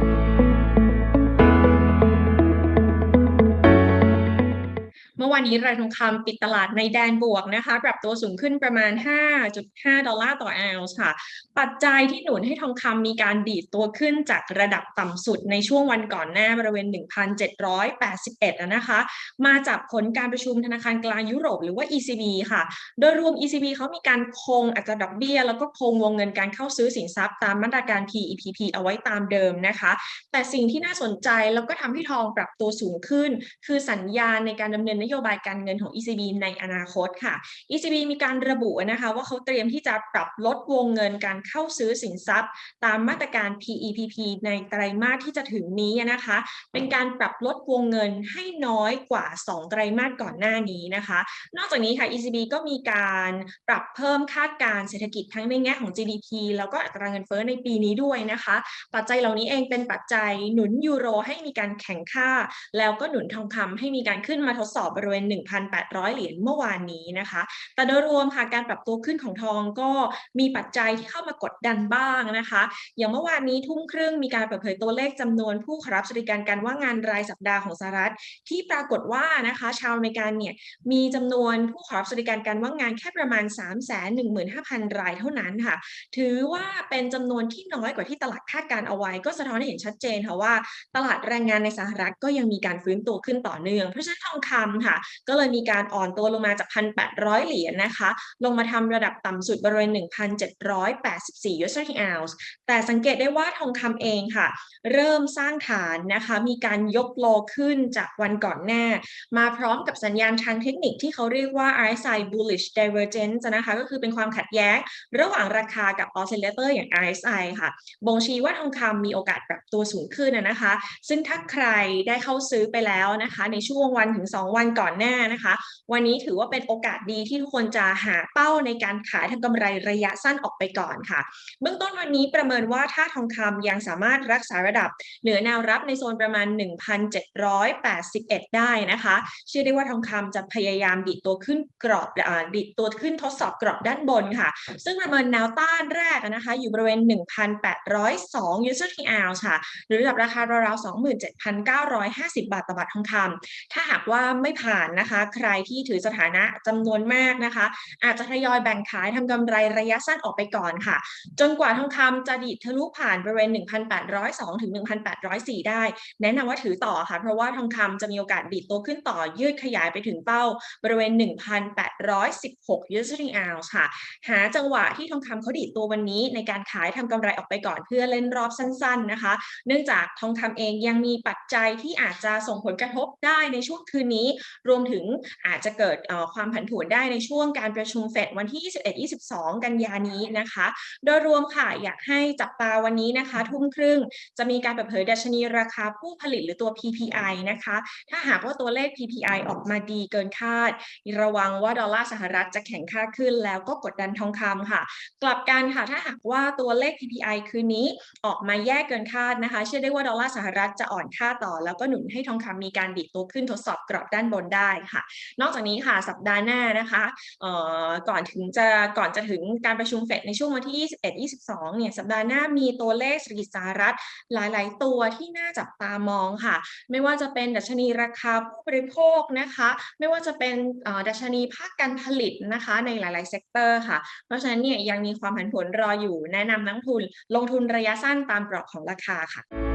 เมื่ อวานนี้ราคาทองคำปิดตลาดในแดนบวกนะคะ ปรับตัวสูงขึ้นประมาณ 5.5 ดอลลาร์ต่อออนซ์ค่ะ ปัจจัยที่หนุนให้ทองคำมีการดีดตัวขึ้นจากระดับต่ำสุดในช่วงวันก่อนหน้าบริเวณ 1,781 นะคะ มาจากผลการประชุมธนาคารกลางยุโรปหรือว่า ECB ค่ะ โดยรวม ECB เขามีการคงอัตราดอกเบี้ย แล้วก็คงวงเงินการเข้าซื้อสินทรัพย์ตามมาตรการ PEPP เอาไว้ตามเดิมนะคะ แต่สิ่งที่น่าสนใจแล้วก็ทำให้ทองปรับตัวสูงขึ้น คือสัญญาณในการดำเนินนโยบายการเงินของ ECB ในอนาคตค่ะ ECB มีการระบุนะคะว่าเขาเตรียมที่จะปรับลดวงเงินการเข้าซื้อสินทรัพย์ ตามมาตรการ PEPP ในไตรมาสที่จะถึงนี้นะคะ เป็นการปรับลดวงเงินให้น้อยกว่า 2 ไตรมาสก่อนหน้านี้นะคะ นอกจากนี้ค่ะ ECB ก็มีการปรับเพิ่มคาดการเศรษฐกิจทั้งในแง่ของ GDP แล้วก็อัตราเงินเฟ้อในปีนี้ด้วยนะคะ ปัจจัยเหล่านี้เองเป็นปัจจัยหนุนยูโรให้มีการแข่งค่า แล้วก็หนุนทองคำให้มีการขึ้นมาทดสอบบริริเวณ 1,800 เหรียญเมื่อวานนี้นะคะ แต่โดยรวมค่ะการปรับตัวขึ้นของทองก็มีปัจจัยที่เข้ามากดดันบ้างนะคะ อย่างเมื่อวานนี้ทุ่มครึ่งมีการเปิดเผยตัวเลขจำนวนผู้ขอรับสวัสดิการการว่างงานรายสัปดาห์ของสหรัฐ ที่ปรากฏว่านะคะ ชาวอเมริกันเนี่ยมีจำนวนผู้ขอรับสวัสดิการการว่างงานแค่ประมาณ 315,000 รายเท่านั้นค่ะ ถือว่าเป็นจำนวนที่น้อยกว่าที่ตลาดคาดการเอาไว้ ก็สะท้อนให้เห็นชัดเจนค่ะว่า ตลาดแรงงานในสหรัฐก็ยังมีการฟื้นตัวขึ้นต่อเนื่อง เพราะฉะนั้นทองคำค่ะก็เลยมีการอ่อนตัวลงมาจาก 1,800 เหรียญนะคะ ลงมาทำระดับต่ำสุดบริเวณ 1,784 US dollar ounce แต่สังเกตได้ว่าทองคำเองค่ะ เริ่มสร้างฐานนะคะ มีการยกโลขึ้นจากวันก่อนหน้า มาพร้อมกับสัญญาณทางเทคนิคที่เขาเรียกว่า RSI bullish divergence นะคะก็คือเป็นความขัดแย้งระหว่างราคากับ oscillator อย่าง RSI ค่ะ บ่งชี้ว่าทองคำมีโอกาสปรับตัวสูงขึ้นนะคะ ซึ่งถ้าใครได้เข้าซื้อไปแล้วนะคะ ในช่วงวันถึง 2 วันก่อนหน้านะคะ วันนี้ถือว่าเป็นโอกาสดีที่ทุกคนจะหาเป้าในการขายทำกำไรระยะสั้นออกไปก่อนค่ะ เบื้องต้นวันนี้ประเมินว่าถ้าทองคำยังสามารถรักษาระดับ เหนือแนวรับในโซนประมาณ 1,781 ได้นะคะเชื่อได้ว่าทองคำจะพยายามดิดตัวขึ้นกรอบอ่ดิดตัวขึ้นทดสอบกรอบด้านบนค่ะ ซึ่งประเมินแนวต้านแรกนะคะอยู่บริเวณ 1,802 US dollar ค่ะ หรือระดับราคาราวๆ27,950 บาทต่อบาททองคำถ้าหากว่าไม่ผ่านนะคะ ใครที่ถือสถานะจำนวนมากนะคะ อาจจะทยอยแบ่งขายทำกำไรระยะสั้นออกไปก่อนค่ะ จนกว่าทองคำจะดีดทะลุผ่านบริเวณ 1,802 ถึง 1,804 ได้ แนะนำว่าถือต่อค่ะ เพราะว่าทองคำจะมีโอกาสดีดตัวขึ้นต่อยืดขยายไปถึงเป้าบริเวณ 1,816 US dollar ounce ค่ะ หาจังหวะที่ทองคำเขาดีดตัววันนี้ในการขายทำกำไรออกไปก่อนเพื่อเล่นรอบสั้น ๆนะคะ เนื่องจากทองคำเองยังมีปัจจัยที่อาจจะส่งผลกระทบได้ในช่วงคืนนี้รวมถึงอาจจะเกิดความผันผวนได้ในช่วงการประชุมเฟดวันที่ 21-22 กันยานี้นะคะ โดยรวมค่ะอยากให้จับตาวันนี้นะคะ ทุ่มครึ่งจะมีการเปิดเผยดัชนีราคาผู้ผลิตหรือตัว PPI นะคะ ถ้าหากว่าตัวเลข PPI ออกมาดีเกินคาด ระวังว่าดอลลาร์สหรัฐจะแข็งค่าขึ้นแล้วก็กดดันทองคำค่ะ กลับกันค่ะถ้าหากว่าตัวเลข PPI คืนนี้ออกมาแย่เกินคาดนะคะ เชื่อได้ว่าดอลลาร์สหรัฐจะอ่อนค่าต่อ แล้วก็หนุนให้ทองคำมีการดิดตัวขึ้นทดสอบกรอบด้านบนได้ค่ะ นอกจากนี้ค่ะสัปดาห์หน้านะคะก่อนถึงจะก่อนจะถึงการประชุมเฟดในช่วงวันที่ 21-22 เนี่ยสัปดาห์หน้ามีตัวเลขเศรษฐกิจสหรัฐหลาย ๆ ตัวที่น่าจับตามองค่ะ ไม่ว่าจะเป็นดัชนีราคาผู้บริโภคนะคะ ไม่ว่าจะเป็นดัชนีภาคการผลิตนะคะในหลาย ๆ เซกเตอร์ค่ะ เพราะฉะนั้นเนี่ยยังมีความผันผวนรออยู่แนะนำนักทุนลงทุนระยะสั้นตามกรอบของราคาค่ะ